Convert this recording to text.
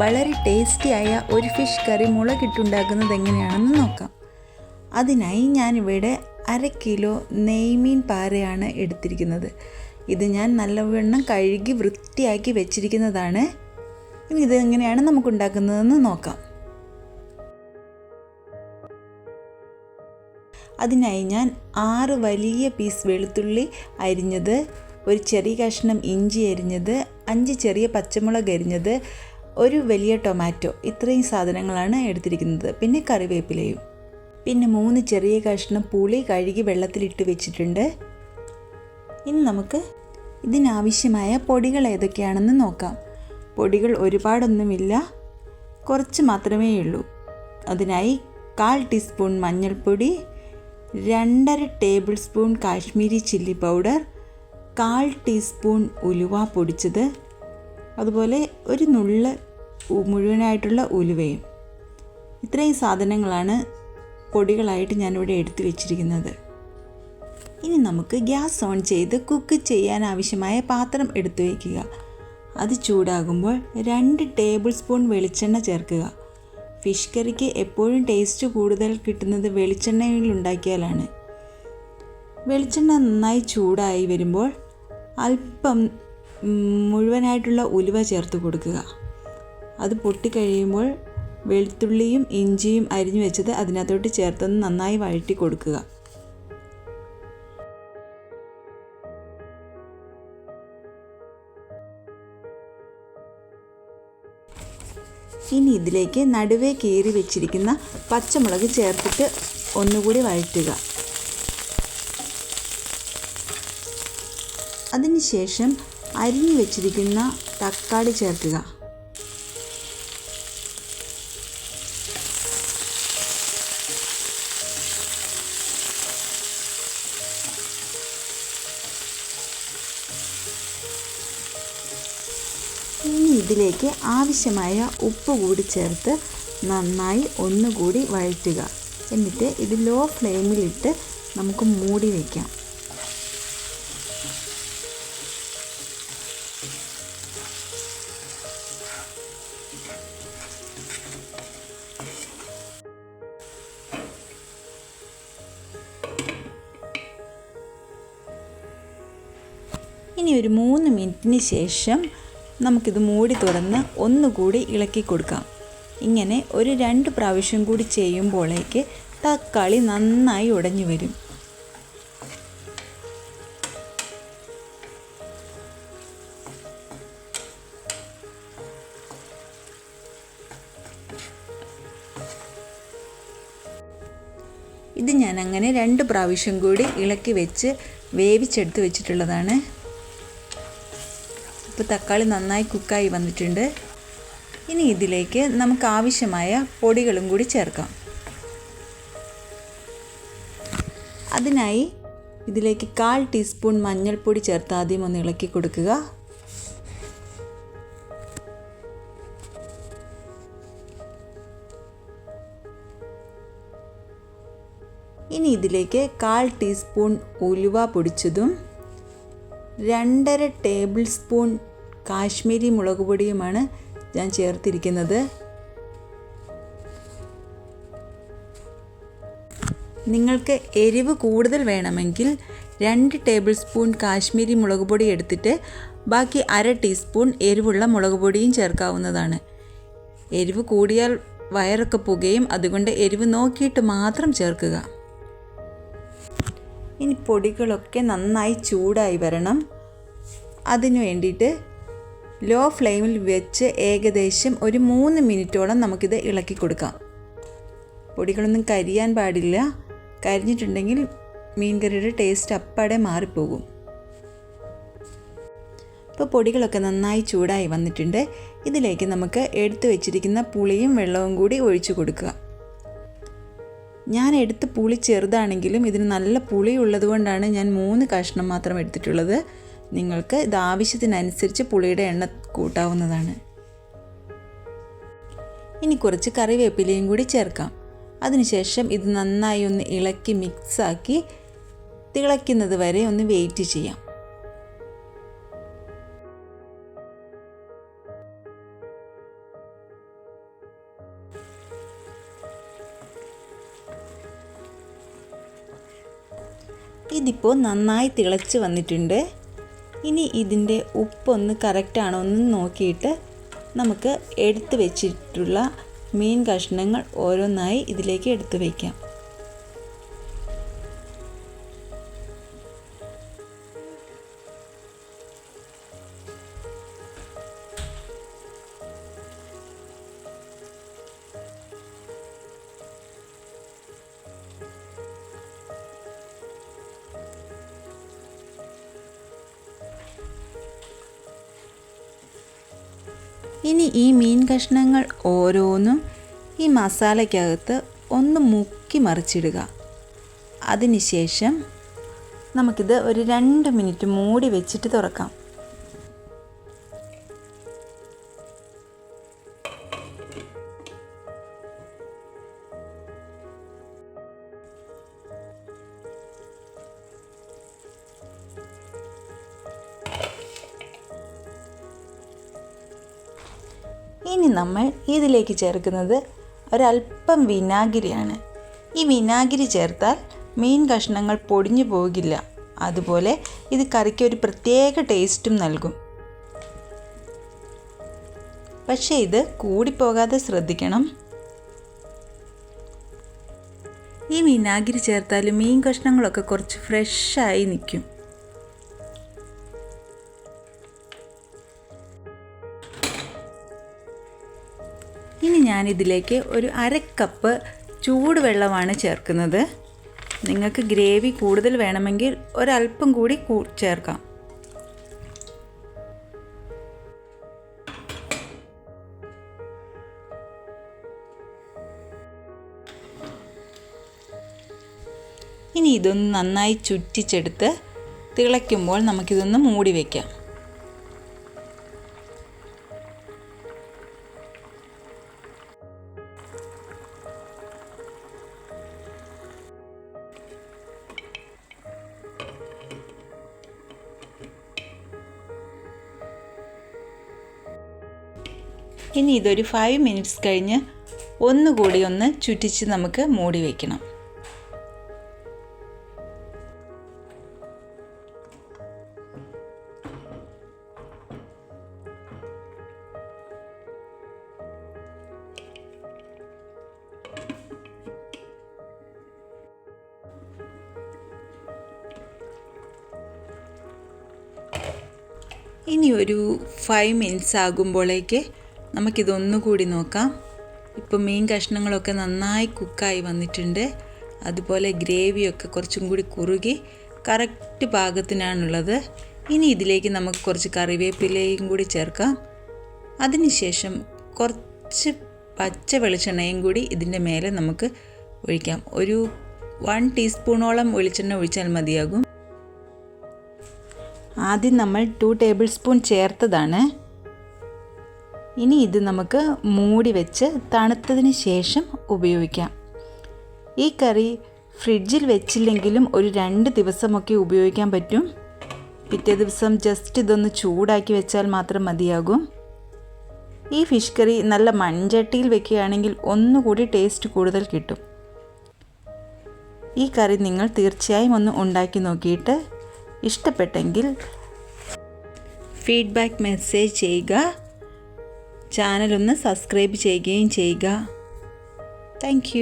വളരെ ടേസ്റ്റിയായ ഒരു fish curry മുളകിട്ടുണ്ടാക്കുന്നത് എങ്ങനെയാണെന്ന് നോക്കാം. അതിനായി ഞാനിവിടെ അര കിലോ നെയ്മീൻ പാരയാണ് എടുത്തിരിക്കുന്നത്. ഇത് ഞാൻ നല്ലവണ്ണം കഴുകി വൃത്തിയാക്കി വെച്ചിരിക്കുന്നതാണ്. ഇനി ഇത് എങ്ങനെയാണ് നമുക്ക് ഉണ്ടാക്കുന്നതെന്ന് നോക്കാം. അതിനായി ഞാൻ ആറ് വലിയ പീസ് വെളുത്തുള്ളി അരിഞ്ഞത് ഒരു ചെറിയ കഷ്ണം ഇഞ്ചി അരിഞ്ഞത് അഞ്ച് ചെറിയ പച്ചമുളക് അരിഞ്ഞത് ഒരു വലിയ ടൊമാറ്റോ ഇത്രയും സാധനങ്ങളാണ് എടുത്തിരിക്കുന്നത്. പിന്നെ കറിവേപ്പിലയും. പിന്നെ മൂന്ന് ചെറിയ കഷ്ണം പുളി കഴുകി വെള്ളത്തിലിട്ട് വെച്ചിട്ടുണ്ട്. ഇനി നമുക്ക് ഇതിനാവശ്യമായ പൊടികൾ ഏതൊക്കെയാണെന്ന് നോക്കാം. പൊടികൾ ഒരുപാടൊന്നുമില്ല. കുറച്ച് മാത്രമേ ഉള്ളൂ. അതിനായി കാൽ ടീസ്പൂൺ മഞ്ഞൾപ്പൊടി രണ്ടര tablespoon Kashmiri chilli powder കാൽ ടീസ്പൂൺ ഉലുവ പൊടിച്ചത് അതുപോലെ ഒരു നുള്ള് മുഴുവനായിട്ടുള്ള ഉലുവയും. ഇത്രയും സാധനങ്ങളാണ് പൊടികളായിട്ട് ഞാനിവിടെ എടുത്തു വെച്ചിരിക്കുന്നത്. ഇനി നമുക്ക് ഗ്യാസ് ഓൺ ചെയ്ത് കുക്ക് ചെയ്യാൻ ആവശ്യമായ പാത്രം എടുത്തു വയ്ക്കുക അത് ചൂടാകുമ്പോൾ രണ്ട് ടേബിൾ സ്പൂൺ വെളിച്ചെണ്ണ ചേർക്കുക. ഫിഷ് കറിക്ക് എപ്പോഴും ടേസ്റ്റ് കൂടുതൽ കിട്ടുന്നത് വെളിച്ചെണ്ണയിൽ ഉണ്ടാക്കിയാലാണ്. വെളിച്ചെണ്ണ നന്നായി ചൂടായി വരുമ്പോൾ അല്പം മുഴുവനായിട്ടുള്ള ഉലുവ ചേർത്ത് കൊടുക്കുക. അത് പൊട്ടിക്കഴിയുമ്പോൾ വെളുത്തുള്ളിയും ഇഞ്ചിയും അരിഞ്ഞു വെച്ചത് അതിനകത്തോട്ട് ചേർത്തൊന്ന് നന്നായി വഴറ്റി കൊടുക്കുക. ഇനി ഇതിലേക്ക് നടുവേ കീറി വെച്ചിരിക്കുന്ന പച്ചമുളക് ചേർത്തിട്ട് ഒന്നുകൂടി വഴറ്റുക. അതിനുശേഷം അരിഞ്ഞു വെച്ചിരിക്കുന്ന തക്കാളി ചേർക്കുക. ഇനി ഇതിലേക്ക് ആവശ്യമായ ഉപ്പ് കൂടി ചേർത്ത് നന്നായി ഒന്നുകൂടി വഴറ്റുക. എന്നിട്ട് ഇത് ലോ ഫ്ലെയിമിലിട്ട് നമുക്ക് മൂടി വയ്ക്കാം ഇനി ഒരു മൂന്ന് മിനിറ്റിന് ശേഷം നമുക്കിത് മൂടി തുറന്ന് ഒന്നുകൂടി ഇളക്കി കൊടുക്കാം. ഇങ്ങനെ ഒരു രണ്ട് പ്രാവശ്യം കൂടി ചെയ്യുമ്പോഴേക്ക് തക്കാളി നന്നായി ഉടഞ്ഞു വരും. ഇത് ഞാൻ അങ്ങനെ രണ്ട് പ്രാവശ്യം കൂടി ഇളക്കി വെച്ച് വേവിച്ചെടുത്ത് വെച്ചിട്ടുള്ളതാണ്. ഇപ്പോൾ തക്കാളി നന്നായി കുക്കായി വന്നിട്ടുണ്ട്. ഇനി ഇതിലേക്ക് നമുക്ക് ആവശ്യമായ പൊടികളും കൂടി ചേർക്കാം. അതിനായി ഇതിലേക്ക് കാൽ ടീസ്പൂൺ മഞ്ഞൾപ്പൊടി ചേർത്ത് ആദ്യം ഒന്ന് ഇളക്കി കൊടുക്കുക. ഇനി ഇതിലേക്ക് കാൽ ടീസ്പൂൺ ഉലുവ പൊടിച്ചതും രണ്ടര ടേബിൾ സ്പൂൺ കാശ്മീരി മുളക് പൊടിയുമാണ് ഞാൻ ചേർത്തിരിക്കുന്നത്. നിങ്ങൾക്ക് എരിവ് കൂടുതൽ വേണമെങ്കിൽ രണ്ട് ടേബിൾ സ്പൂൺ കാശ്മീരി മുളക് പൊടി എടുത്തിട്ട് ബാക്കി അര ടീസ്പൂൺ എരിവുള്ള മുളക് പൊടിയും ചേർക്കാവുന്നതാണ്. എരിവ് കൂടിയാൽ വയറൊക്കെ പുകയും അതുകൊണ്ട് എരിവ് നോക്കിയിട്ട് മാത്രം ചേർക്കുക. ഇനി പൊടികളൊക്കെ നന്നായി ചൂടായി വരണം. അതിനു വേണ്ടിയിട്ട് ലോ ഫ്ലെയിമിൽ വെച്ച് ഏകദേശം ഒരു മൂന്ന് മിനിറ്റോളം നമുക്കിത് ഇളക്കി കൊടുക്കാം. പൊടികളൊന്നും കരിയാൻ പാടില്ല. കരിഞ്ഞിട്ടുണ്ടെങ്കിൽ മീൻ കറിയുടെ ടേസ്റ്റ് അപ്പാടെ മാറിപ്പോകും. ഇപ്പോൾ പൊടികളൊക്കെ നന്നായി ചൂടായി വന്നിട്ടുണ്ട്. ഇതിലേക്ക് നമുക്ക് എടുത്തു വെച്ചിരിക്കുന്ന പുളിയും വെള്ളവും കൂടി ഒഴിച്ചു കൊടുക്കുക. ഞാൻ എടുത്ത പുളി ചെറുതാണെങ്കിലും ഇതിന് നല്ല പുളി ഉള്ളതുകൊണ്ടാണ് ഞാൻ മൂന്ന് കഷ്ണം മാത്രം എടുത്തിട്ടുള്ളത്. നിങ്ങൾക്ക് ഇത് ആവശ്യത്തിനനുസരിച്ച് പുളിയുടെ എണ്ണ കൂട്ടാവുന്നതാണ്. ഇനി കുറച്ച് കറിവേപ്പിലയും കൂടി ചേർക്കാം. അതിനുശേഷം ഇത് നന്നായി ഒന്ന് ഇളക്കി മിക്സാക്കി തിളയ്ക്കുന്നത് വരെ ഒന്ന് വെയിറ്റ് ചെയ്യാം. ഇതിപ്പോൾ നന്നായി തിളച്ച് വന്നിട്ടുണ്ട്. ഇനി ഇതിന്റെ ഉപ്പൊന്ന് കറക്റ്റാണോ എന്ന് നോക്കിയിട്ട് നമുക്ക് എടുത്തു വെച്ചിട്ടുള്ള മീൻ കഷ്ണങ്ങൾ ഓരോന്നായി ഇതിലേക്ക് എടുത്തു വയ്ക്കാം ഇനി ഈ മീൻ കഷ്ണങ്ങൾ ഓരോന്നും ഈ മസാലയ്ക്കകത്ത് ഒന്ന് മുക്കി മറിച്ചിടുക. അതിനുശേഷം നമുക്കിത് ഒരു രണ്ട് മിനിറ്റ് മൂടി വെച്ചിട്ട് തുറക്കാം. ഇനി നമ്മൾ ഇതിലേക്ക് ചേർക്കുന്നത് ഒരല്പം വിനാഗിരിയാണ്. ഈ വിനാഗിരി ചേർത്താൽ മീൻ കഷ്ണങ്ങൾ പൊടിഞ്ഞു പോകില്ല. അതുപോലെ ഇത് കറിക്ക് ഒരു പ്രത്യേക ടേസ്റ്റും നൽകും. പക്ഷേ ഇത് കൂടിപ്പോകാതെ ശ്രദ്ധിക്കണം. ഈ വിനാഗിരി ചേർത്താൽ മീൻ കഷ്ണങ്ങളൊക്കെ കുറച്ച് ഫ്രഷായി നിൽക്കും. ഞാനിതിലേക്ക് ഒരു അര കപ്പ് ചൂടുവെള്ളമാണ് ചേർക്കുന്നത്. നിങ്ങൾക്ക് ഗ്രേവി കൂടുതൽ വേണമെങ്കിൽ ഒരല്പം കൂടി ചേർക്കാം. ഇനി ഇതൊന്ന് നന്നായി ചുറ്റിച്ചെടുത്ത് തിളയ്ക്കുമ്പോൾ നമുക്കിതൊന്ന് മൂടി വയ്ക്കാം ഇനി ഇതൊരു ഫൈവ് മിനിറ്റ്സ് കഴിഞ്ഞ് ഒന്നുകൂടി ഒന്ന് ചുറ്റിച്ച് നമുക്ക് മൂടി വയ്ക്കണം ഇനി ഒരു ഫൈവ് മിനിറ്റ്സ് ആകുമ്പോഴേക്ക് നമുക്കിതൊന്നുകൂടി നോക്കാം. ഇപ്പോൾ മീൻ കഷ്ണങ്ങളൊക്കെ നന്നായി കുക്കായി വന്നിട്ടുണ്ട്. അതുപോലെ ഗ്രേവിയൊക്കെ കുറച്ചും കൂടി കുറുകി കറക്റ്റ് പാകത്തിനാണുള്ളത്. ഇനി ഇതിലേക്ക് നമുക്ക് കുറച്ച് കറിവേപ്പിലയും കൂടി ചേർക്കാം. അതിനുശേഷം കുറച്ച് പച്ച വെളിച്ചെണ്ണയും കൂടി ഇതിന്റെ മേലെ നമുക്ക് ഒഴിക്കാം. ഒരു വൺ ടീസ്പൂണോളം വെളിച്ചെണ്ണ ഒഴിച്ചാൽ മതിയാകും. ആദ്യം നമ്മൾ ടു ടേബിൾ സ്പൂൺ ചേർത്തതാണ്. ഇനി ഇത് നമുക്ക് മൂടി വെച്ച് തണുത്തതിന് ശേഷം ഉപയോഗിക്കാം. ഈ കറി ഫ്രിഡ്ജിൽ വെച്ചില്ലെങ്കിലും ഒരു രണ്ട് ദിവസമൊക്കെ ഉപയോഗിക്കാൻ പറ്റും. പിറ്റേ ദിവസം ജസ്റ്റ് ഇതൊന്ന് ചൂടാക്കി വെച്ചാൽ മാത്രം മതിയാകും. ഈ ഫിഷ് കറി നല്ല മൺചട്ടിയിൽ വെക്കുകയാണെങ്കിൽ ഒന്നുകൂടി ടേസ്റ്റ് കൂടുതൽ കിട്ടും. ഈ കറി നിങ്ങൾ തീർച്ചയായും ഒന്ന് ഉണ്ടാക്കി നോക്കിയിട്ട് ഇഷ്ടപ്പെട്ടെങ്കിൽ ഫീഡ്ബാക്ക് മെസ്സേജ് ചെയ്യുക. ചാനലൊന്ന് സബ്സ്ക്രൈബ് ചെയ്യുകയും ചെയ്യുക. താങ്ക്